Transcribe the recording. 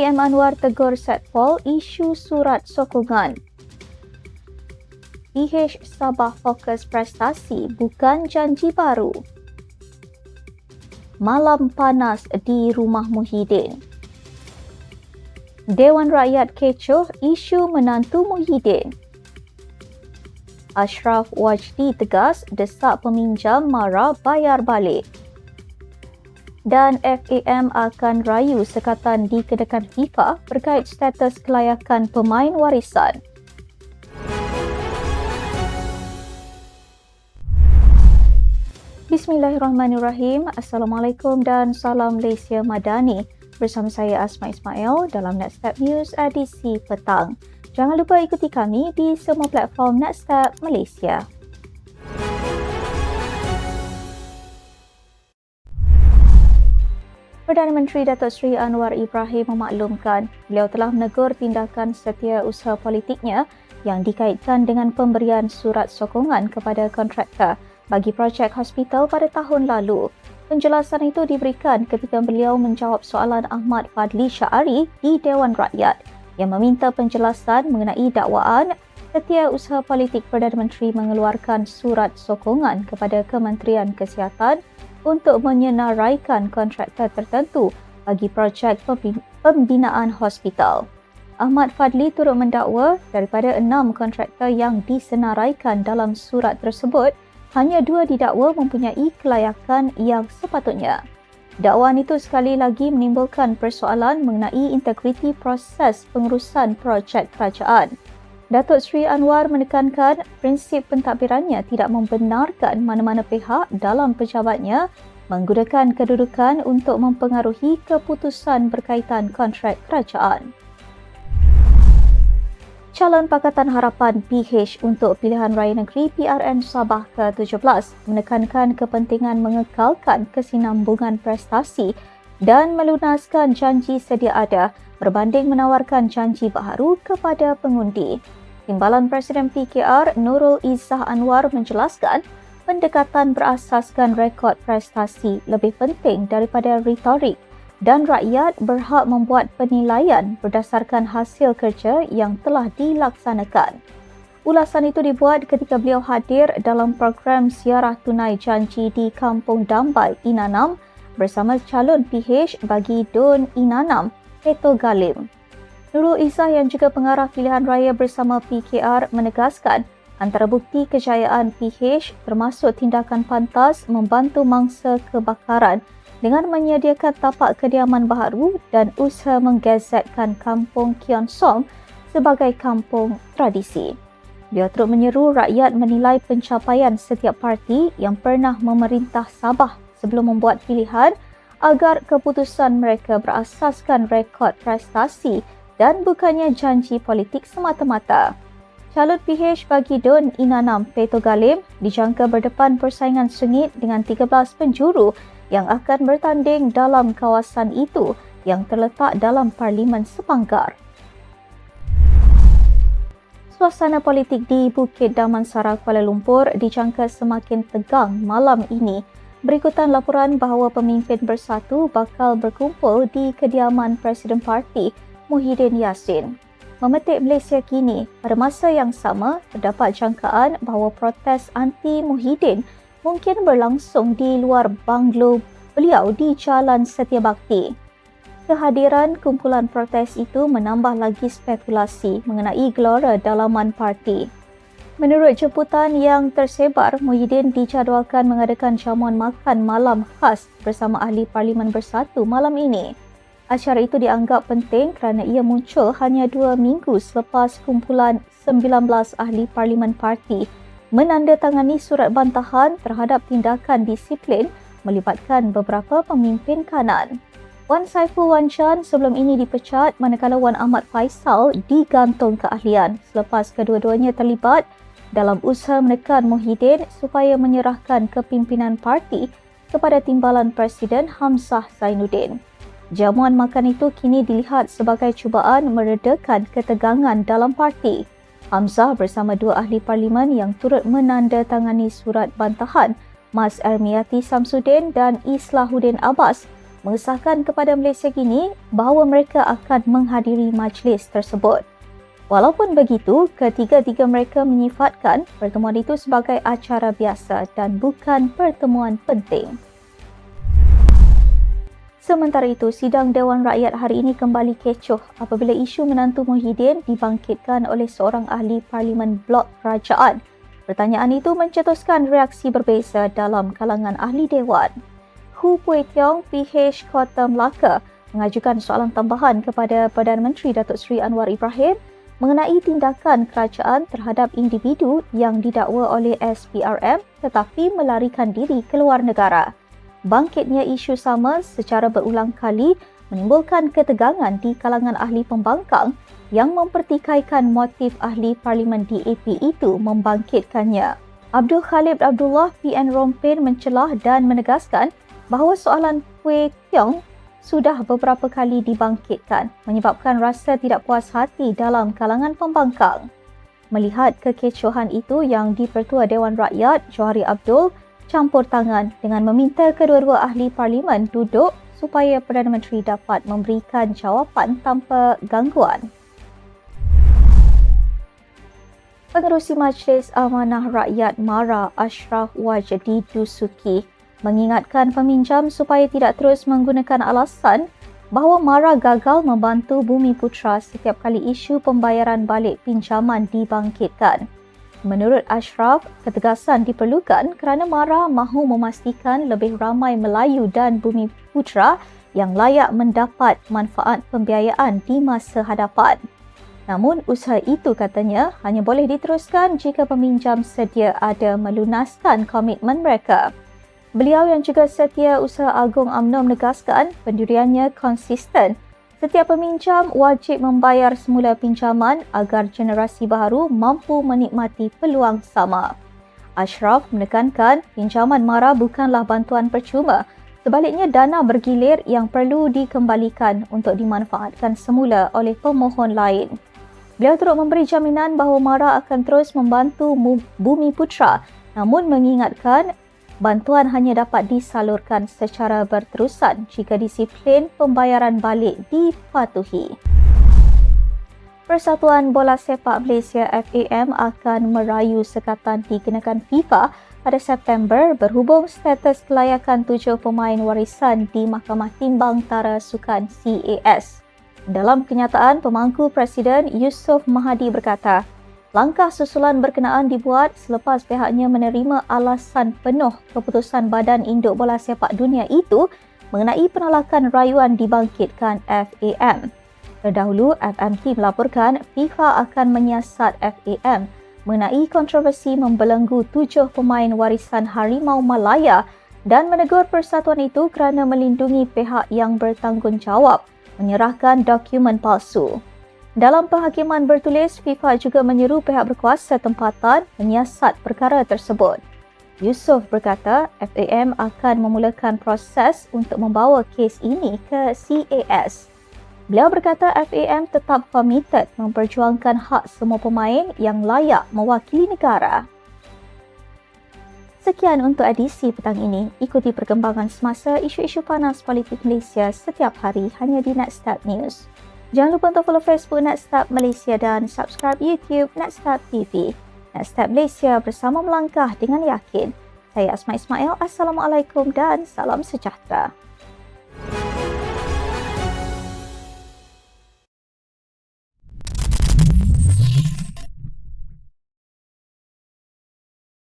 PM Anwar tegur Setpol isu surat sokongan. PH Sabah fokus prestasi bukan janji baru. Malam panas di rumah Muhyiddin. Dewan Rakyat kecoh isu menantu Muhyiddin. Ashraf Wajdi tegas desak peminjam marah bayar balik. Dan FAM akan rayu sekatan di kedekan FIFA berkait status kelayakan pemain warisan. Bismillahirrahmanirrahim. Assalamualaikum dan salam Malaysia Madani. Bersama saya Asma Ismail dalam Nextstep News edisi petang. Jangan lupa ikuti kami di semua platform Nextstep Malaysia. Perdana Menteri Datuk Seri Anwar Ibrahim memaklumkan beliau telah menegur tindakan setia usaha politiknya yang dikaitkan dengan pemberian surat sokongan kepada kontraktor bagi projek hospital pada tahun lalu. Penjelasan itu diberikan ketika beliau menjawab soalan Ahmad Fadli Syari di Dewan Rakyat yang meminta penjelasan mengenai dakwaan setiap usaha politik Perdana Menteri mengeluarkan surat sokongan kepada Kementerian Kesihatan untuk menyenaraikan kontraktor tertentu bagi projek pembinaan hospital. Ahmad Fadli turut mendakwa daripada enam kontraktor yang disenaraikan dalam surat tersebut, hanya dua didakwa mempunyai kelayakan yang sepatutnya. Dakwaan itu sekali lagi menimbulkan persoalan mengenai integriti proses pengurusan projek kerajaan. Datuk Seri Anwar menekankan prinsip pentadbirannya tidak membenarkan mana-mana pihak dalam pejabatnya menggunakan kedudukan untuk mempengaruhi keputusan berkaitan kontrak kerajaan calon Pakatan Harapan PH untuk pilihan raya negeri PRN Sabah ke-17 menekankan kepentingan mengekalkan kesinambungan prestasi dan melunaskan janji sedia ada berbanding menawarkan janji baharu kepada pengundi. Timbalan Presiden PKR Nurul Izzah Anwar menjelaskan pendekatan berasaskan rekod prestasi lebih penting daripada retorik dan rakyat berhak membuat penilaian berdasarkan hasil kerja yang telah dilaksanakan. Ulasan itu dibuat ketika beliau hadir dalam program siarah tunai janji di Kampung Dambai, Inanam bersama calon PH bagi Don Inanam, Eto Galim. Nurul Izzah yang juga pengarah pilihan raya bersama PKR menegaskan antara bukti kejayaan PH termasuk tindakan pantas membantu mangsa kebakaran dengan menyediakan tapak kediaman baru dan usaha menggezetkan kampung Kion Song sebagai kampung tradisi. Dia turut menyeru rakyat menilai pencapaian setiap parti yang pernah memerintah Sabah sebelum membuat pilihan agar keputusan mereka berasaskan rekod prestasi dan bukannya janji politik semata-mata. Calon PH bagi Don Inanam Peto Galim dijangka berdepan persaingan sengit dengan 13 penjuru yang akan bertanding dalam kawasan itu yang terletak dalam Parlimen Sepanggar. Suasana politik di Bukit Damansara Kuala Lumpur dijangka semakin tegang malam ini berikutan laporan bahawa pemimpin bersatu bakal berkumpul di kediaman Presiden Parti Muhyiddin Yassin. Memetik Malaysia kini, pada masa yang sama terdapat jangkaan bahawa protes anti Muhyiddin mungkin berlangsung di luar banglo beliau di Jalan Setia Bakti. Kehadiran kumpulan protes itu menambah lagi spekulasi mengenai gelora dalaman parti. Menurut jemputan yang tersebar, Muhyiddin dijadualkan mengadakan jamuan makan malam khas bersama ahli Parlimen Bersatu malam ini. Acara itu dianggap penting kerana ia muncul hanya dua minggu selepas kumpulan 19 ahli Parlimen Parti menandatangani surat bantahan terhadap tindakan disiplin melibatkan beberapa pemimpin kanan. Wan Saiful Wan Chan sebelum ini dipecat manakala Wan Ahmad Faisal digantung keahlian selepas kedua-duanya terlibat dalam usaha menekan Muhyiddin supaya menyerahkan kepimpinan parti kepada timbalan Presiden Hamzah Zainuddin. Jamuan makan itu kini dilihat sebagai cubaan meredakan ketegangan dalam parti. Hamzah bersama dua ahli parlimen yang turut menandatangani surat bantahan Mas Ermiati Samsudin dan Islahuddin Abbas mengesahkan kepada Malaysia kini bahawa mereka akan menghadiri majlis tersebut. Walaupun begitu, ketiga-tiga mereka menyifatkan pertemuan itu sebagai acara biasa dan bukan pertemuan penting. Sementara itu, sidang Dewan Rakyat hari ini kembali kecoh apabila isu menantu Muhyiddin dibangkitkan oleh seorang ahli Parlimen Blok Kerajaan. Pertanyaan itu mencetuskan reaksi berbeza dalam kalangan ahli Dewan. Hu Pui Tiong, PH Kota Melaka, mengajukan soalan tambahan kepada Perdana Menteri Datuk Seri Anwar Ibrahim mengenai tindakan kerajaan terhadap individu yang didakwa oleh SPRM tetapi melarikan diri ke luar negara. Bangkitnya isu sama secara berulang kali menimbulkan ketegangan di kalangan ahli pembangkang yang mempertikaikan motif ahli parlimen DAP itu membangkitkannya. Abdul Khalid Abdullah PN Rompin mencelah dan menegaskan bahawa soalan Pui Tiong sudah beberapa kali dibangkitkan menyebabkan rasa tidak puas hati dalam kalangan pembangkang. Melihat kekecohan itu yang Dipertua Dewan Rakyat Johari Abdul campur tangan dengan meminta kedua-dua ahli parlimen duduk supaya Perdana Menteri dapat memberikan jawapan tanpa gangguan. Pengerusi Majlis Amanah Rakyat Mara Ashraf Wajdi Dusuki mengingatkan peminjam supaya tidak terus menggunakan alasan bahawa Mara gagal membantu Bumi Putra setiap kali isu pembayaran balik pinjaman dibangkitkan. Menurut Ashraf, ketegasan diperlukan kerana Mara mahu memastikan lebih ramai Melayu dan Bumi Putra yang layak mendapat manfaat pembiayaan di masa hadapan. Namun usaha itu katanya hanya boleh diteruskan jika peminjam sedia ada melunaskan komitmen mereka. Beliau yang juga setia usaha agung UMNO menegaskan pendiriannya konsisten. Setiap peminjam wajib membayar semula pinjaman agar generasi baru mampu menikmati peluang sama. Ashraf menekankan pinjaman MARA bukanlah bantuan percuma. Sebaliknya dana bergilir yang perlu dikembalikan untuk dimanfaatkan semula oleh pemohon lain. Beliau turut memberi jaminan bahawa MARA akan terus membantu Bumi Putra namun mengingatkan bantuan hanya dapat disalurkan secara berterusan jika disiplin pembayaran balik dipatuhi. Persatuan Bola Sepak Malaysia FAM akan merayu sekatan dikenakan FIFA pada September berhubung status kelayakan tujuh pemain warisan di Mahkamah Timbang Tara Sukan CAS. Dalam kenyataan, pemangku Presiden Yusof Mahadi berkata, Langkah susulan berkenaan dibuat selepas pihaknya menerima alasan penuh keputusan Badan Induk Bola Sepak Dunia itu mengenai penolakan rayuan dibangkitkan FAM. Terdahulu, FMT melaporkan FIFA akan menyiasat FAM mengenai kontroversi membelenggu tujuh pemain warisan Harimau Malaya dan menegur persatuan itu kerana melindungi pihak yang bertanggungjawab menyerahkan dokumen palsu. Dalam penghakiman bertulis, FIFA juga menyeru pihak berkuasa tempatan menyiasat perkara tersebut. Yusof berkata FAM akan memulakan proses untuk membawa kes ini ke CAS. Beliau berkata FAM tetap committed memperjuangkan hak semua pemain yang layak mewakili negara. Sekian untuk edisi petang ini. Ikuti perkembangan semasa isu-isu panas politik Malaysia setiap hari hanya di Nextstep News. Jangan lupa untuk follow Facebook Nextstep Malaysia dan subscribe YouTube Nextstep TV. Nextstep Malaysia bersama melangkah dengan yakin. Saya Asma Ismail. Assalamualaikum dan salam sejahtera.